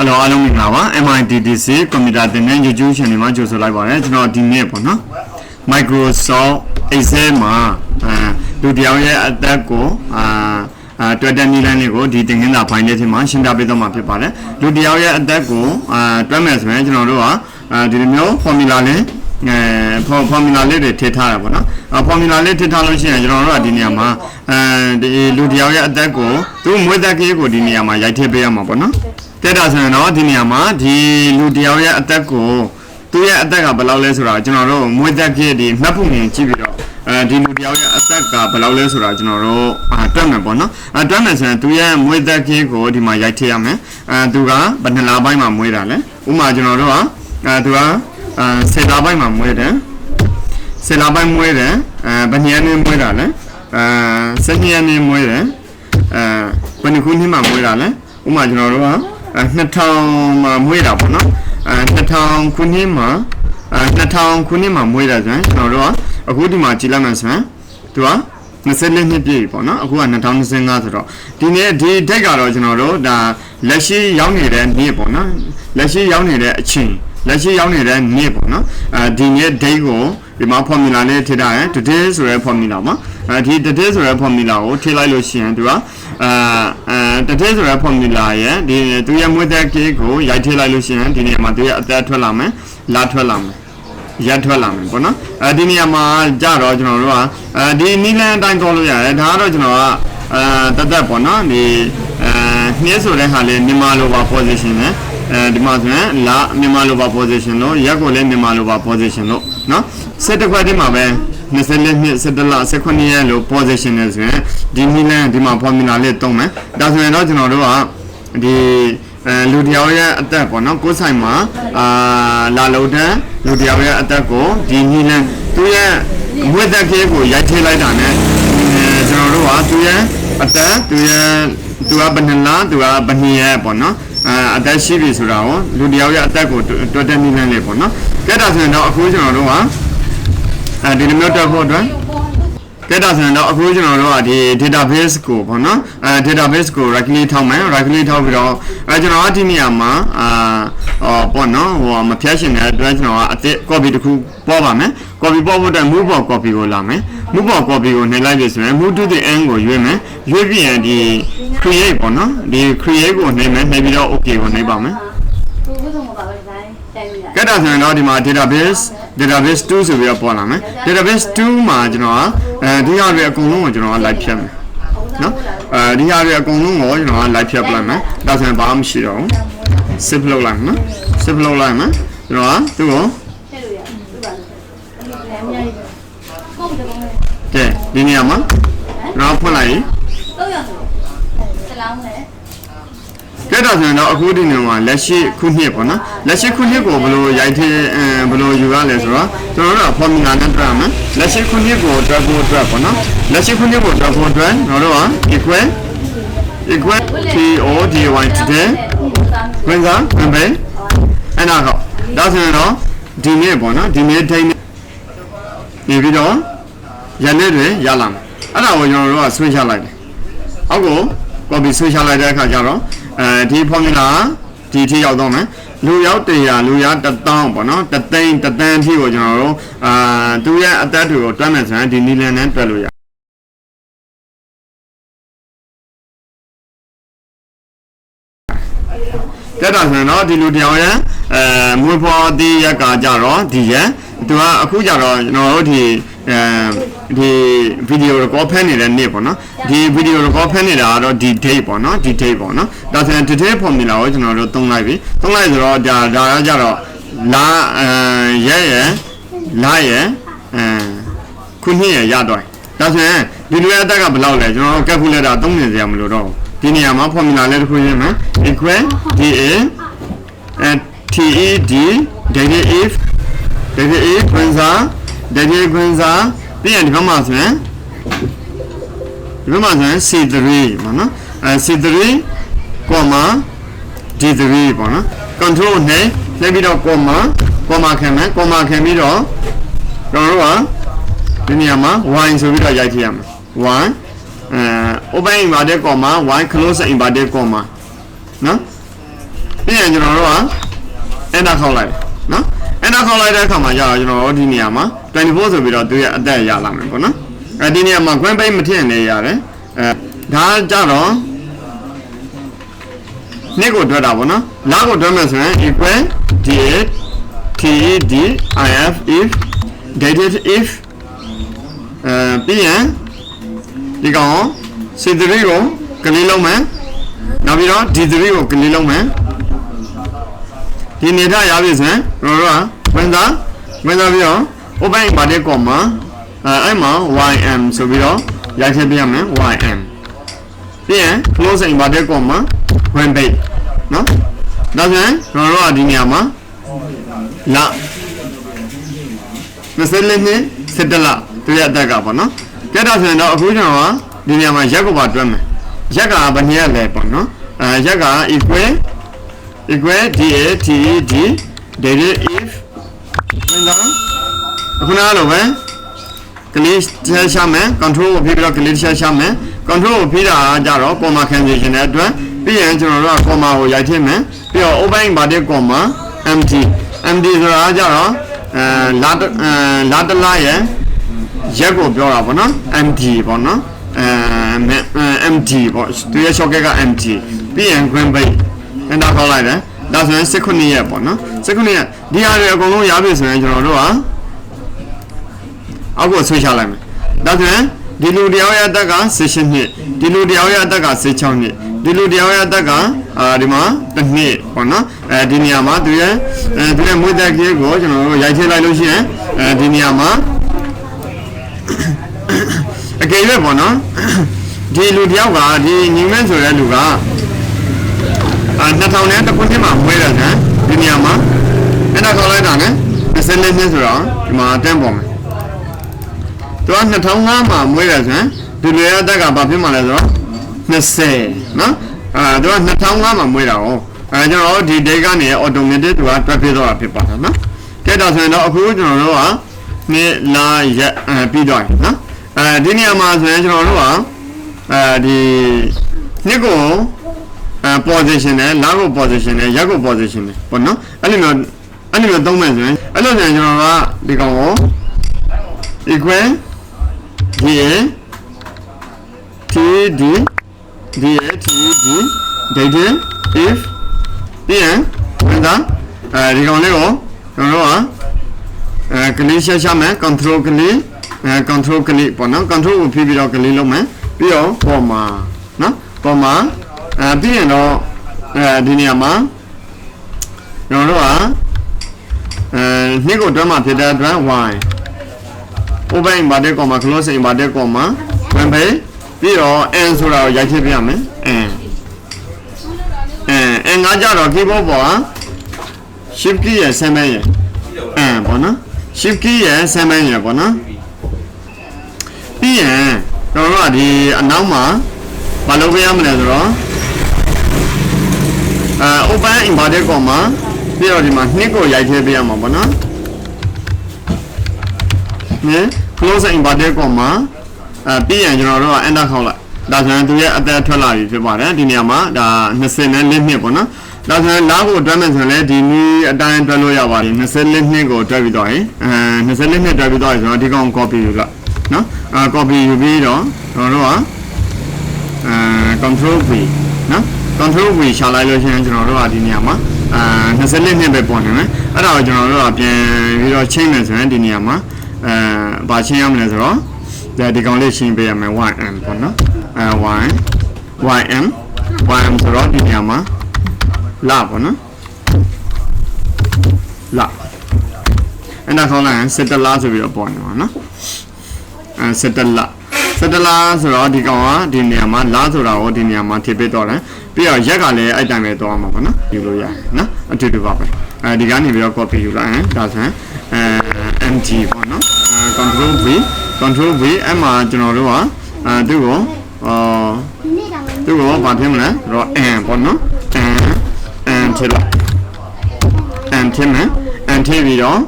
ဟယ်လိုအားလုံးမင်္ဂလာပါ MITDC ကွန်ပျူတာသင်တန်း YouTube channel မှာကြိုဆိုလိုက်ပါရစေကျွန်တော်ဒီနေ့ပေါ့နော် Microsoft Excel မှာအာလူတစ်ယောက်ရဲ့အသက်ကိုအာအာတွေ့တဲ့နည်းလမ်းလေးကိုဒီသင်ခန်းစာဖိုင်လေးထဲမှာရှင်းပြပေးတော့မှာဖြစ်ပါတယ်လူတစ်ယောက်ရဲ့အသက်ကိုအာတွက်မယ်ဆိုရင်ကျွန်တော်တို့ကအာဒီလိုမျိုး formula လေးအဲ formula လေးတွေထည့်ထားတာပေါ့နော်အ formula လေးထည့်ထားလို့ရှိရင်ကျွန်တော်တို့ကဒီနေရာမှာအဲဒီလူတစ်ယောက်ရဲ့အသက်ကိုသူမွေးသက်ကလေးကိုဒီနေရာမှာရိုက်ထည့်ပေးရမှာပေါ့နော် တက်တာဆိုရင်တော့ဒီနေရာမှာဒီလူတစ်ယောက်ရဲ့အသက်ကိုသူ့ရဲ့အသက်ကဘယ်လောက်လဲဆိုတာကျွန်တော်တို့မွေးသက်ဖြစ်ဒီမှတ်ဖို့မြင်ကြည့်ပြီးတော့အဲဒီလူတစ်ယောက်ရဲ့အသက်ကဘယ်လောက်လဲဆိုတာကျွန်တော်တို့အာတွက်မယ်ပေါ့နော်အဲတွက်မယ်ဆိုရင်သူ့ရဲ့မွေးသက်ကြီးကိုဒီမှာရိုက်ထည့်ရမယ်အဲသူကဘယ်နှစ်လပိုင်းမှာမွေးတာလဲဥပမာကျွန်တော်တို့ကအဲသူကအဲဆယ်လပိုင်းမှာမွေးတယ်ဆယ်လပိုင်းမွေးတယ်အဲဘယ်နှစ်ရက်နေမွေးတာလဲအဲဆယ်နှစ်ရက်နေမွေးတယ်အဲဘယ်နှစ်ခုနှစ်မှာမွေးတာလဲဥပမာကျွန်တော်တို့ကအဲ 2000မှာမွေးတာပေါ့နော်အဲ2000ခုနှစ်မှာအဲ2000ခုနှစ်မှာမွေးတာဆိုရင်ကျွန်တော်တို့ကအခုဒီမှာကြည့်လိုက်မှဆိုရင်သူက24နှစ်ပြည့်ပြီပေါ့နော်အခုက2025ဆိုတော့ဒီနေ့ဒီဒိတ်ကတော့ကျွန်တော်တို့ဒါလက်ရှိရောက်နေတဲ့နေ့ပေါ့နော်လက်ရှိရောက်နေတဲ့အချိန်လက်ရှိရောက်နေတဲ့နေ့ပေါ့နော်အဲဒီနေ့ဒိတ်ကိုဒီမှာ formula လေးထည့်ထားရင် today ဆိုတဲ့ formula မှာအဲဒီ today ဆိုတဲ့ formula ကိုထည့်လိုက်လို့ရှိရင်သူကအာ အဲ today ဆိုတဲ့ formula ရဲ့ဒီသူရဲ့မွေးတဲ့ cake ကိုရိုက်ထည့်လိုက်လို့ရှိရင်ဒီနေရာမှာသူရဲ့အသက်ထွက်လာမယ်လာထွက်လာမယ်ရက်ထွက်လာမယ်ပေါ့နော်အဲဒီနေရာမှာကြတော့ကျွန်တော်တို့ကအဲဒီနီလန်အတိုင်းကောလို့ရတယ်ဒါကတော့ကျွန်တော်ကအဲတသက်ပေါ့နော်ဒီအဲနှင်းဆိုတဲ့ဟာလေးမြန်မာလိုပါ position နဲ့အဲဒီမှာဆိုရင်လာမြန်မာလိုပါ position လို့ရက်ကိုလည်းမြန်မာလိုပါ position လို့နော်စက်တစ်ခွက်တည်းမှာပဲ 24နှစ်17လ18ရက်လို့ position နဲ့ဆိုရင်ဒီနီလန်ဒီမှာ formula လေးသုံးမယ်ဒါဆိုရင်တော့ကျွန်တော်တို့ကဒီအဲလူတစ်ယောက်ရဲ့အသက်ပေါ့နော်ကိုယ်ဆိုင်မှာအာလာလုံးတဲ့လူတစ်ယောက်ရဲ့အသက်ကိုဒီနီလန်သူရဲ့မွေးသက်ခေကိုရိုက်ထည့်လိုက်တာ ਨੇ အဲကျွန်တော်တို့ကသူရဲ့အသက်သူရဲ့သူကဘယ်နှစ်လားသူကဘယ်နှစ်ရက်ပေါ့နော်အဲအသက်ရှိပြီဆိုတာကိုလူတစ်ယောက်ရဲ့အသက်ကိုတွတ်တက်နီလန်လေးပေါ့နော်ကဲဒါဆိုရင်တော့အခုကျွန်တော်တို့က အဲဒီလိုမျိုးတက်ဖို့အတွက်ကဲဒါဆိုရင်တော့အခုကျွန်တော်တို့ကဒီ database ကိုပေါ့နော်အဲ database ကို right click ထောက်မယ် right click ထောက်ပြီးတော့အဲကျွန်တော်ကဒီနေရာမှာအာဟောပေါ့နော်ဟိုမဖြတ်ရှင်တဲ့အတွက်ကျွန်တော်ကအစ် copy တစ်ခုပေါ်ပါမယ် copy ပေါ်ဖို့အတွက် move ပေါ် copy ကိုလာမယ် move ပေါ် copy ကိုနှိပ်လိုက်ပြီဆိုရင် move to the end ကိုရွေးမယ်ရွေးပြီးရင်ဒီ create ပေါ့နော်ဒီ create ကိုနှိပ်မယ်နှိပ်ပြီးတော့ okay ကိုနှိပ်ပါမယ်ကိုဝတ်ဆုံးပါပဲဒီတိုင်းတိုင်လို့ရကဲဒါဆိုရင်တော့ဒီမှာ database database 2ဆိုပြီးတော့ပေါ်လာမယ် database 2မှာကျွန်တော်ကအဲဒီဟာတွေအကုန်လုံးကိုကျွန်တော်က live ဖြတ်မယ်နော်အဲဒီဟာတွေအကုန်လုံးကိုကျွန်တော်က live ဖြတ်ပလိုက်မယ်ဒါဆိုရင်ဘာမှမရှိတော့ဘူး save လုပ်လိုက်မယ်နော် save လုပ်လိုက်မယ်ကျွန်တော်ကသူ့ကိုထည့်လို့ရပြပါလို့အဲ့ဒီအများကြီးကိုယ်ကတော့ကဲဒီနေရာမှာကျွန်တော်ဖွင့်လိုက်ရင်တော့ရဆိုစလောင်းနဲ့ ကဲဒါဆိုရင်တော့အခုဒီနေရာမှာလက်ရှိခုနှစ်ပေါ့နော်လက်ရှိခုနှစ်ကိုဘယ်လိုရိုက်ထည့်အဲဘယ်လိုယူရလဲဆိုတော့ကျွန်တော်တို့က formula နဲ့တွက်ရမယ်လက်ရှိခုနှစ်ကိုတွက်ဖို့အတွက်ပေါ့နော်လက်ရှိခုနှစ်ကိုတွက်ဖို့အတွက်ကျွန်တော်တို့က equal equal t o d y today ဝင်စားဝင်ပဲအဲ့ဒါတော့ဒါဆိုရင်တော့ဒီနေ့ပေါ့နော်ဒီနေ့တိုင်းနေပြီးတော့ရနေ့တွေရလာမယ်အဲ့ဒါကိုကျွန်တော်တို့ကဆွဲချလိုက်တယ်အောက်ကို copy ဆွဲချလိုက်တဲ့အခါကျတော့ အဲဒီ formula ဒီထိရောက်တော့မယ်လူရောက်100လူရောက်1000ပေါ့နော်တသိန်းတသန်းအထိကိုကျွန်တော်တို့အာသူရဲ့အသက်တွေကိုတွက်မယ်ဆိုရင်ဒီနီလန်နဲ့တွက်လို့ရတက်တာဆိုရင်တော့ဒီလူတစ်ယောက်ရဲ့အဲမွေးဖွားသည့်ရက်ကကြတော့ဒီရက် သူကအခုကြတော့ကျွန်တော်တို့ဒီအဲဒီဗီဒီယို record ဖမ်းနေတဲ့နေ့ပေါ့နော်ဒီဗီဒီယို record ဖမ်းနေတာကတော့ဒီ date ပေါ့နော်ဒီ date ပေါ့နော်ဒါဆိုရင် today formula ကိုကျွန်တော်တို့သုံးလိုက်ပြီသုံးလိုက်ဆိုတော့ဒါဒါကကြတော့လာအဲရက်ရယ်လာရယ်အဲခုနှစ်ရယ်ရတော့ဒါဆိုရင်ဒီလူရဲ့အသက်ကဘယ်လောက်လဲကျွန်တော်တို့ calculator သုံးနေစရာမလိုတော့ဘူးဒီနေရာမှာ formula လေးတစ်ခုရင်းမယ် equal da and TED data if data if ခွန်းစား data ခွန်းစားပြီးရင်ဒီဘက်မှာဆိုရင်ဒီဘက်မှာဆိုရင် C3 ပေါ့နော်အဲ C3 comma D3 ပေါ့နော် control နဲ့နှိပ်ပြီးတော့ comma comma ခံမယ် comma ခံပြီးတော့ကျွန်တော်တို့ကဒီနေရာမှာ y ဆိုပြီးတော့ရိုက်ထည့်ရမယ် y အဲ open inverted comma y close inverted comma နော်ပြီးရင်ကျွန်တော်တို့က enter ခေါက်လိုက်နော် enter ခေါက်လိုက်တဲ့အခါမှာကျတော့ကျွန်တော်တို့ဒီနေရာမှာ24ဆိုပြီးတော့သူရဲ့အသက်ရလာမယ်ပေါ့နော်အဲဒီနေရာမှာ green page မထည့်နေရတယ်အဲဒါကြတော့နှစ်ကိုတွက်တာပေါ့နော်လာကိုတွက်မယ်ဆိုရင် equal d8 t d if if dated if အဲပြီးရင်ဒီကောင် c3 ကိုကလေးလုံးမယ်နောက်ပြီးတော့ d3 ကိုကလေးလုံးမယ်ဒီနေထရပြီဆိုရင်ကျွန်တော်တို့က ဝင်သားဝင်သားပြီးတော့ open inverted comma အဲအဲ့မှာ ym ဆိုပြီးတော့ရိုက်ထည့်ပြရမယ် ym ပြီးရင် close inverted comma when base နော်ဒါဆိုရင်ကျွန်တော်တို့ကဒီနေရာမှာလာ20လေးနှစ်17လသူရဲ့အသက်ကပေါ့နော်ကြက်တော့ဆိုရင်တော့အခုကျွန်တော်ကဒီနေရာမှာရက်ကိုပါတွဲမယ်ရက်ကဘယ်နှစ်ရက်လဲပေါ့နော်အဲရက်က equal equal da t d dated if ဝင်တော့အခုနလိုပဲကလေးချက်ရှာမယ် control ကိုဖိပြီးတော့ကလေးချက်ရှာမယ် control ကိုဖိတာကကြတော့ comma cancellation တဲ့အတွက်ပြီးရင်ကျွန်တော်တို့က comma ကိုရိုက်ထည့်မယ်ပြီးတော့ open inverted comma empty empty ဆိုတာကကြတော့အဲလာတအဲလာတလာရဲ့ရက်ကိုပြောတာပေါ့နော် empty ပေါ့နော်အဲမဲအဲ empty ပေါ့သူရဲ့ shortcut က empty ပြီးရင် green base အဲ့ဒါခေါက်လိုက်တယ် ဒါဆိုရင်16ရက်ပေါ့နော်16ရက်ဒီဟာတွေအကုန်လုံးရပြီဆိုရင်ကျွန်တော်တို့ကအောက်ကိုဆွဲချလိုက်မယ်ဒါဆိုရင်ဒီလူတယောက်ရဲ့အသက်က16နှစ်ဒီလူတယောက်ရဲ့အသက်က16နှစ်ဒီလူတယောက်ရဲ့အသက်ကအာဒီမှာတစ်နှစ်ပေါ့နော်အဲဒီနေရာမှာသူရဲ့အဲသူရဲ့မွေးသက်ကြီးကိုကျွန်တော်တို့ရိုက်ထည့်လိုက်လို့ရှိရင်အဲဒီနေရာမှာအကယ်၍ပေါ့နော်ဒီလူတယောက်ကဒီညီမင်းဆိုတဲ့လူကအာ 2000နဲ့တစ်ခုနှစ်မှာမွေးတယ်နော်ဒီနေရာမှာအဲ့ဒါခေါ်လိုက်တာနဲ့20နှစ်ဆိုတော့ဒီမှာတန်းပေါ်မယ်သူက2005မှာမွေးတယ်ဆိုရင်ဒီလူရဲ့အသက်ကဘာဖြစ်မှလဲဆိုတော့20နော်အာသူက2005မှာမွေးတာ哦အဲကျွန်တော်တို့ဒီ date ကနေ automatic သူကတွက်ပြတော့တာဖြစ်ပါတယ်နော်ကဲတော့ဆိုရင်တော့အခုကျွန်တော်တို့ကနေ့လာရက်အဲပြီးတော့နော်အဲဒီနေရာမှာဆိုရင်ကျွန်တော်တို့ကအဲဒီနှစ်ကို အဲ position နဲ့လာကို position နဲ့ရက်ကို position နဲ့ပေါ့နော်အဲ့လိုမျိုးအဲ့လိုမျိုးသုံးမယ်ဆိုရင်အဲ့လိုဆိုရင်ကျွန်တော်ကဒီကောင်ကို equal d a t d d a t d date if ပြီးရင်ဝင်တာအဲဒီကောင်လေးကိုကျွန်တော်တို့ကအဲကလေးရှာရှာမယ် control ကလေးအဲ control ကလေးပေါ့နော် control ကိုဖိပြီးတော့ကလေးလုံးမယ်ပြီးတော့ comma နော် comma အဲပြီးရင်တော့အဲဒီနေရာမှာကျွန်တော်တို့ကအဲနှစ်ကိုတွဲမှာဖြစ်တဲ့အတွက် y open inverted comma close inverted comma ဝင်ပဲပြီးတော့ n ဆိုတာကိုရိုက်ထည့်ပြရမယ် n အဲ n ကကြတော့ keyboard ပေါ်က shift key ရဲ့7ရဲ့ n ပေါ့နော် shift key ရဲ့7ရဲ့ပေါ့နော်ပြီးရင်ကျွန်တော်တို့ကဒီအနောက်မှာမလုပ်ပြရမလဲဆိုတော့ အဲ open inverted comma ပြီးတော့ဒီမှာနှစ်ကိုရိုက်ထည့်ပေးရမှာပေါ့နော်နည်း close inverted comma အဲပြီးရင်ကျွန်တော်တို့က enter ခေါက်လိုက်ဒါဆိုရင်သူရဲ့အသက်ထွက်လာပြီဖြစ်ပါတယ်ဒီနေရာမှာဒါ20နဲ့4နှစ်ပေါ့နော်ဒါဆိုရင်လားကိုတွဲမယ်ဆိုရင်လည်းဒီနည်းအတိုင်းတွဲလို့ရပါတယ်24နှစ်ကိုတွဲပြီးတော့ရင်အဲ24နှစ်တွဲပြီးတော့ရင်ဆိုတော့ဒီကောင် copy ယူလိုက်နော်အဲ copy ယူပြီးတော့ကျွန်တော်တို့ကအဲ control v နော် control v ရှာလိုက်လို့ရှိရင်ကျွန်တော်တို့ကဒီနေရာမှာအဲ24နှစ်ပဲပေါ်နေမယ်အဲ့ဒါကိုကျွန်တော်တို့ကပြန်ပြီးတော့ချိန်မယ်ဆိုရင်ဒီနေရာမှာအဲဘာချိန်ရမလဲဆိုတော့ဒါဒီကောင်လေးချိန်ပေးရမယ် ym ပေါ့နော်အဲ y ym ym ဆိုတော့ဒီနေရာမှာလာပေါ့နော်လာအဲ့ဒါခေါင်းလိုက်ရင်စစ်တလားဆိုပြီးတော့ပေါ်နေမှာနော်အဲစစ်တလားစတလာဆိုတော့ဒီကောင်ကဒီနေရာမှာလာဆိုတာကိုဒီနေရာမှာထည့်ပေးတော့တယ် ပြီးတော့ရက်ကလည်းအဲ့တိုင်းပဲတော့မှာပေါ့နော်ယူလို့ရတယ်နော်အတူတူပါပဲအဲဒီကနေပြီးတော့ copy ယူလိုက်ရင်ဒါဆိုရင်အဲ MT ပေါ့နော်အဲ control V control V အဲ့မှာကျွန်တော်တို့ကအဲသူ့ကိုအော်ဒီနေ့တောင်လည်းသူ့ကိုဘာထည့်မလဲဆိုတော့ N ပေါ့နော် N N ထည့်လိုက် N ထည့်မယ် N ထည့်ပြီးတော့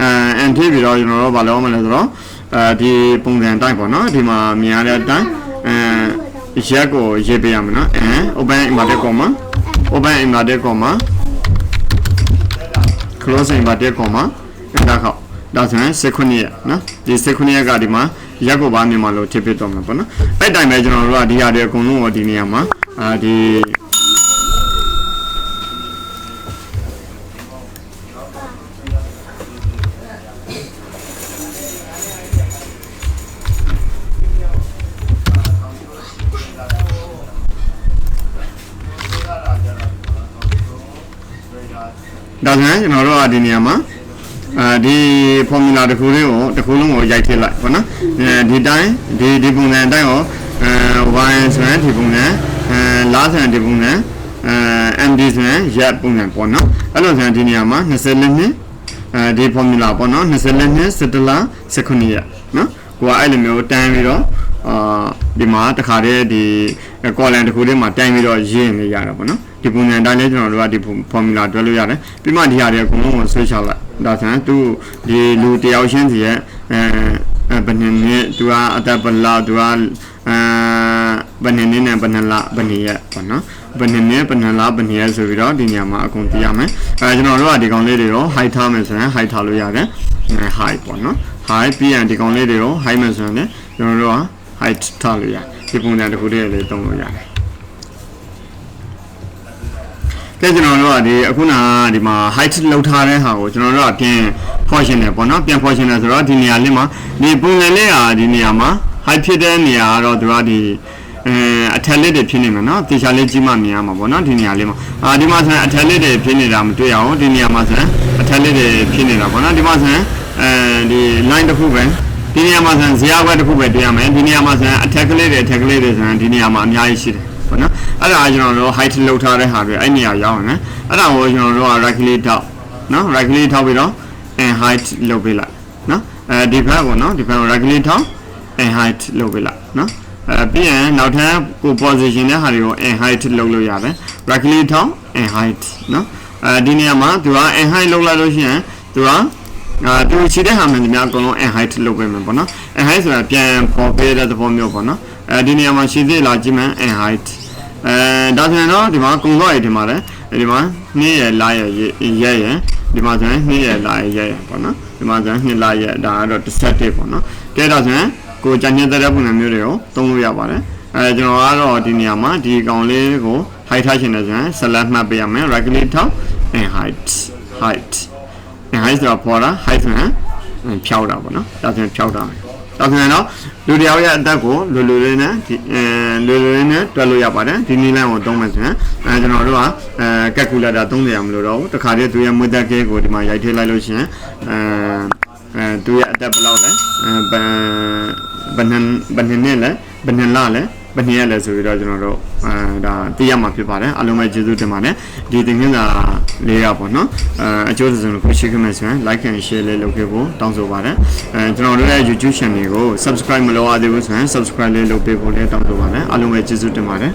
အဲ N ထည့်ပြီးတော့ကျွန်တော်တို့ဘာလုပ်မလဲဆိုတော့အဲဒီပုံစံတိုင်းပေါ့နော်ဒီမှာမြင်ရတဲ့အတိုင်းအဲ ရက်ကိုရေးပေးရမယ်နော်အဲ open inverted comma open inverted comma close inverted comma ဒါခောက်ဒါဆိုရင်16ရက်နော်ဒီ16ရက်ကဒီမှာရက်ကိုဘာမြန်မာလို့ထည့်ပြတော့မှာပေါ့နော်အဲ့တိုင်းပဲကျွန်တော်တို့ကဒီဟာတွေအကုန်လုံးဟောဒီနေရာမှာအာဒီ ဒါဆိုရင်ကျွန်တော်တို့ကဒီနေရာမှာအဲဒီ formula တစ်ခုလေးကိုတစ်ခုလုံးကိုရိုက်ထည့်လိုက်ပေါ့နော်အဲဒီတိုင်းဒီဒီပုံစံအတိုင်းကိုအဲ y ဆိုရင်ဒီပုံစံအဲလားဆိုရင်ဒီပုံစံအဲ md ဆိုရင်ရက်ပုံစံပေါ့နော်အဲ့လိုဆိုရင်ဒီနေရာမှာ20နှစ်နှစ်အဲဒီ formula ပေါ့နော်20နှစ်နှစ်17လ19ရက်နော်ကိုကအဲ့လိုမျိုးတန်းပြီးတော့အာဒီမှာတခါတည်းဒီ column တစ်ခုလေးမှာတန်းပြီးတော့ရေးနေရတာပေါ့နော်ဒီပုံစံအတိုင်းလေးကျွန်တော်တို့ကဒီ formula တွဲလို့ရတယ်ပြီးမှဒီဟာတွေအကုန်လုံးကိုဆွဲချလိုက်ဒါဆိုရင်သူဒီလူတယောက်ချင်းစီရဲ့အဲအဲဘယ်နှစ်နှစ်သူကအသက်ဘယ်လောက်သူကအဲဘယ်နှစ်နှစ်နဲ့ဘယ်နှစ်လဘယ်နှစ်ရက်ပေါ့နော်ဘယ်နှစ်နှစ်ဘယ်နှစ်လဘယ်နှစ်ရက်ဆိုပြီးတော့ဒီညမှာအကုန်သိရမယ်အဲကျွန်တော်တို့ကဒီကောင်လေးတွေကို high ထားမယ်ဆိုရင် high ထားလို့ရတယ်အဲ high ပေါ့နော် high ပြီးရင်ဒီကောင်လေးတွေကို high မယ်ဆိုရင်လည်းကျွန်တော်တို့က height ထားလို့ရတယ် ဒီပုံစံတစ်ခုတည်းလေးသုံးလို့ရတယ်ကဲကျွန်တော်တို့ကဒီအခုနကဒီမှာ height လောက်ထားတဲ့ဟာကိုကျွန်တော်တို့ကပြန်ဖော်ရှင်တယ်ပေါ့နော်ပြန်ဖော်ရှင်တယ်ဆိုတော့ဒီနေရာလေးမှာဒီပုံစံလေးဟာဒီနေရာမှာ height ဖြစ်တဲ့နေရာကတော့သူကဒီအဲအထက်လေးတွေဖြစ်နေမှာနော်တေချာလေးကြီးမှမြင်ရမှာပေါ့နော်ဒီနေရာလေးမှာအာဒီမှာဆိုရင်အထက်လေးတွေဖြစ်နေတာမတွေ့ရအောင်ဒီနေရာမှာဆိုရင်အထက်လေးတွေဖြစ်နေတာပေါ့နော်ဒီမှာဆိုရင်အဲဒီ line တစ်ခုပဲ ဒီနေရာမှာဆိုရင်ဇရာဘက်တစ်ခုပဲတွေ့ရမယ်ဒီနေရာမှာဆိုရင်အထက်ကလေးတွေအထက်ကလေးတွေဆိုရင်ဒီနေရာမှာအများကြီးရှိတယ်ပေါ့နော်အဲ့ဒါကကျွန်တော်တို့ height လောက်ထားတဲ့ဟာတွေအဲ့နေရာရောက်နေအဲ့ဒါကိုကျွန်တော်တို့က right click ထောက်နော် right click ထောက်ပြီးတော့ and height လုပ်ပေးလိုက်နော်အဲဒီဘက်ကိုနော်ဒီဘက်ကို right click ထောက် and height လုပ်ပေးလိုက်နော်အဲပြီးရင်နောက်ထပ်ကို position တဲ့ဟာတွေကို and height လုပ်လို့ရတယ် right click ထောက် and height နော်အဲဒီနေရာမှာသူက and height လုပ်လိုက်လို့ရှိရင်သူက အာသူချီတဲ့ဟာမှန်ဒီများအကုန်လုံး and height လုပ်ပေးမယ်ပေါ့နော် and height ဆိုတာပြန်ပေါ်ပေးတဲ့သဘောမျိုးပေါ့နော်အဲဒီနေရာမှာရှိသေးလားကြည့်မယ် and height အဲဒါဆိုရင်တော့ဒီမှာကုံတော့ရဒီမှာလေဒီမှာနေ့ရလာရရက်ရဒီမှာဆိုရင်နေ့ရလာရရက်ရပေါ့နော်ဒီမှာဆိုရင်နှစ်လာရဒါကတော့တစ်ဆက်တစ်ပေါ့နော်ကဲဒါဆိုရင်ကိုကြံညက်တဲ့ပုံစံမျိုးတွေကိုသုံးလို့ရပါတယ်အဲကျွန်တော်ကတော့ဒီနေရာမှာဒီကောင်လေးကို height ထားချင်တယ်ဆိုရင် select မှတ်ပေးရမယ် right click ထောက် and height height and height ဆိုတာပေါ်တာ height ဆိုရင်ဖြောက်တာပေါ့နော်ဒါဆိုရင်ဖြောက်တာမယ်ဒါဆိုရင်တော့လူတယောက်ရဲ့အသက်ကိုလွယ်လွယ်လေးနဲ့ဒီအဲလွယ်လွယ်လေးနဲ့တွက်လို့ရပါတယ်ဒီနည်းလမ်းကိုသုံးမယ်ဆိုရင်အဲကျွန်တော်တို့ကအဲကက်ကူလာတာသုံးနေရမလို့တော့ဘူးတခါတည်းသူရဲ့မွေးသက်ကဲကိုဒီမှာရိုက်ထည့်လိုက်လို့ရှိရင်အဲအဲသူရဲ့အသက်ဘယ်လောက်လဲအဲဘယ်ဘယ်နှစ်ဘယ်နှစ်နှစ်လဲဘယ်နှစ်လလဲ ဘယ်နှစ်ရက်လဲဆိုပြီးတော့ကျွန်တော်တို့အဲဒါသိရမှာဖြစ်ပါတယ်အားလုံးပဲကျေးဇူးတင်ပါတယ်ဒီသင်ခန်းစာလေးရပေါ့နော်အဲအကျိုးစုံကိုရှိခဲ့မယ်ဆိုရင် like and share လေးလုပ်ခဲ့ဖို့တောင်းဆိုပါတယ်အဲကျွန်တော်တို့ရဲ့ YouTube channel ကို subscribe မလုပ်ရသေးဘူးဆိုရင် subscribe လေးလုပ်ပေးဖို့လည်းတောင်းဆိုပါတယ်အားလုံးပဲကျေးဇူးတင်ပါတယ်